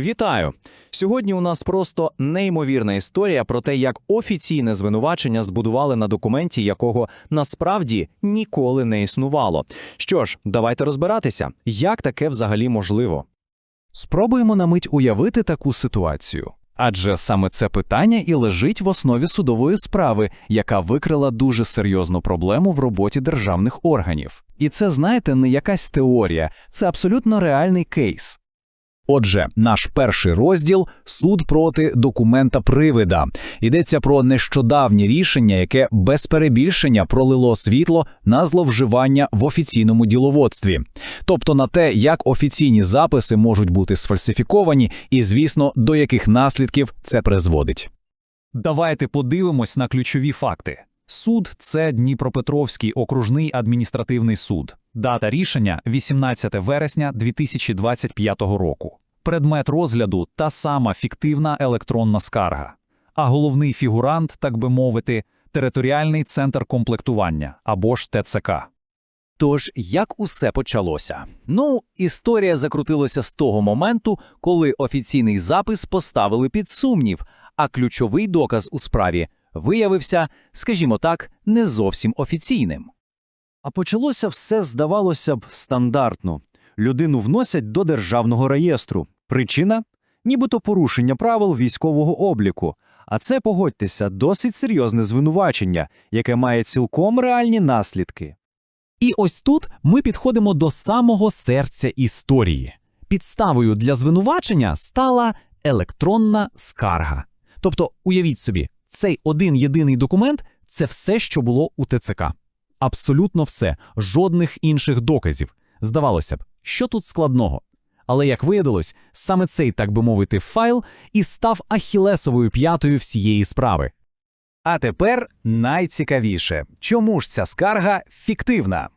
Вітаю! Сьогодні у нас просто неймовірна історія про те, як офіційне звинувачення збудували на документі, якого насправді ніколи не існувало. Що ж, давайте розбиратися, як таке взагалі можливо. Спробуємо на мить уявити таку ситуацію. Адже саме це питання і лежить в основі судової справи, яка викрила дуже серйозну проблему в роботі державних органів. І це, знаєте, не якась теорія, це абсолютно реальний кейс. Отже, наш перший розділ суд проти документа привида. Йдеться про нещодавнє рішення, яке без перебільшення пролило світло на зловживання в офіційному діловодстві, тобто на те, як офіційні записи можуть бути сфальсифіковані, і, звісно, до яких наслідків це призводить. Давайте подивимось на ключові факти. Суд це Дніпропетровський окружний адміністративний суд. Дата рішення 18 вересня 2025 року. Предмет розгляду та сама фіктивна електронна скарга. А головний фігурант, так би мовити, територіальний центр комплектування або ж ТЦК. Тож, як усе почалося? Ну, історія закрутилася з того моменту, коли офіційний запис поставили під сумнів, а ключовий доказ у справі виявився, скажімо так, не зовсім офіційним. А почалося все, здавалося б, стандартно. Людину вносять до державного реєстру. Причина нібито порушення правил військового обліку. А це, погодьтеся, досить серйозне звинувачення, яке має цілком реальні наслідки. І ось тут ми підходимо до самого серця історії. Підставою для звинувачення стала електронна скарга. Тобто, уявіть собі, цей один єдиний документ це все, що було у ТЦК. Абсолютно все, жодних інших доказів. Здавалося б, що тут складного? Але як виявилось, саме цей, так би мовити, файл і став ахілесовою п'ятою всієї справи. А тепер найцікавіше, чому ж ця скарга фіктивна?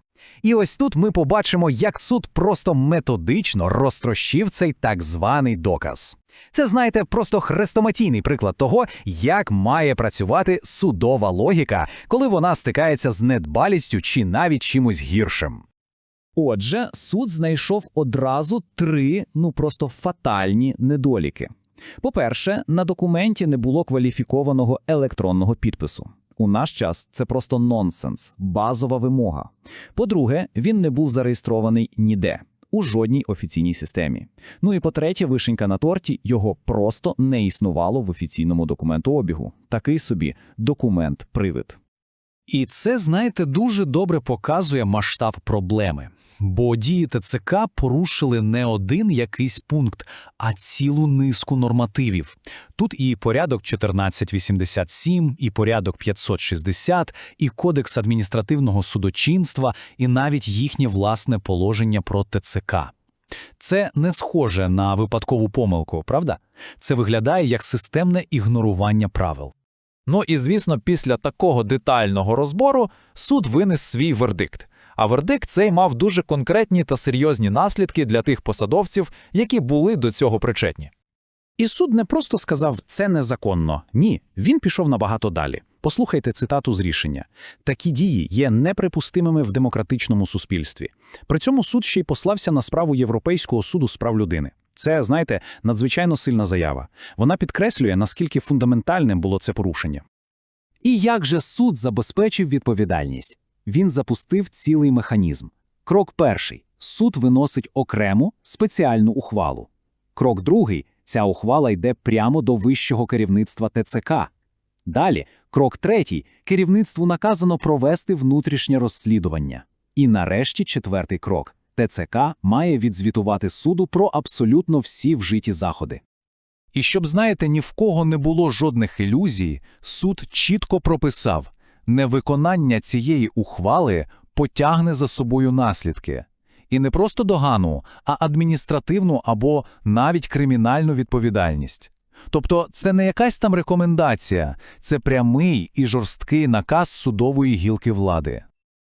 І ось тут ми побачимо, як суд просто методично розтрощив цей так званий доказ. Це, знаєте, просто хрестоматійний приклад того, як має працювати судова логіка, коли вона стикається з недбалістю чи навіть чимось гіршим. Отже, суд знайшов одразу три, ну просто фатальні недоліки. По-перше, на документі не було кваліфікованого електронного підпису. У наш час це просто нонсенс, базова вимога. По-друге, він не був зареєстрований ніде, у жодній офіційній системі. Ну і по-третє, вишенька на торті його просто не існувало в офіційному документообігу. Такий собі документ-привид. І це, знаєте, дуже добре показує масштаб проблеми. Бо дії ТЦК порушили не один якийсь пункт, а цілу низку нормативів. Тут і порядок 1487, і порядок 560, і кодекс адміністративного судочинства, і навіть їхнє власне положення про ТЦК. Це не схоже на випадкову помилку, правда? Це виглядає як системне ігнорування правил. Ну і звісно, після такого детального розбору суд винес свій вердикт. А вердикт цей мав дуже конкретні та серйозні наслідки для тих посадовців, які були до цього причетні. І суд не просто сказав це незаконно. Ні, він пішов набагато далі. Послухайте цитату з рішення: такі дії є неприпустимими в демократичному суспільстві. При цьому суд ще й послався на справу Європейського суду з прав людини. Це, знаєте, надзвичайно сильна заява. Вона підкреслює, наскільки фундаментальним було це порушення. І як же суд забезпечив відповідальність? Він запустив цілий механізм. Крок перший суд виносить окрему спеціальну ухвалу. Крок другий ця ухвала йде прямо до вищого керівництва ТЦК. Далі, крок третій керівництву наказано провести внутрішнє розслідування. І нарешті четвертий крок ТЦК має відзвітувати суду про абсолютно всі вжиті заходи. І щоб, знаєте, ні в кого не було жодних ілюзій, суд чітко прописав невиконання цієї ухвали потягне за собою наслідки. І не просто догану, а адміністративну або навіть кримінальну відповідальність. Тобто це не якась там рекомендація, це прямий і жорсткий наказ судової гілки влади.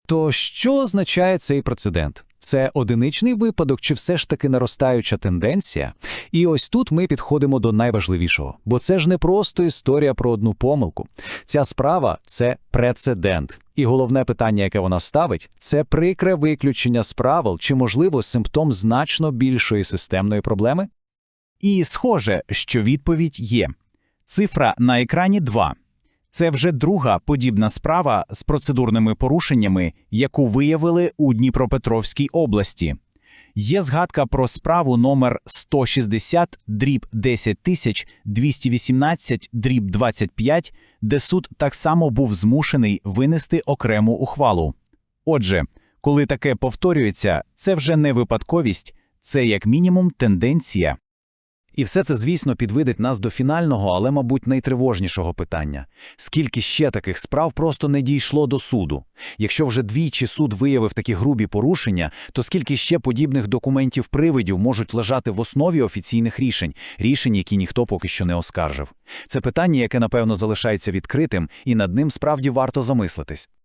То що означає цей прецедент? Це одиничний випадок чи все ж таки наростаюча тенденція? І ось тут ми підходимо до найважливішого, бо це ж не просто історія про одну помилку. Ця справа це прецедент. І головне питання, яке вона ставить, це прикре виключення з правил чи, можливо, симптом значно більшої системної проблеми? І схоже, що відповідь є. Цифра на екрані 2. Це вже друга подібна справа з процедурними порушеннями, яку виявили у Дніпропетровській області. Є згадка про справу номер 160 дріб 10218 дріб 25, де суд так само був змушений винести окрему ухвалу. Отже, коли таке повторюється, це вже не випадковість, це як мінімум тенденція. І все це, звісно, підведить нас до фінального, але, мабуть, найтривожнішого питання. Скільки ще таких справ просто не дійшло до суду? Якщо вже двічі суд виявив такі грубі порушення, то скільки ще подібних документів-привидів можуть лежати в основі офіційних рішень, рішень, які ніхто поки що не оскаржив? Це питання, яке, напевно, залишається відкритим, і над ним справді варто замислитись.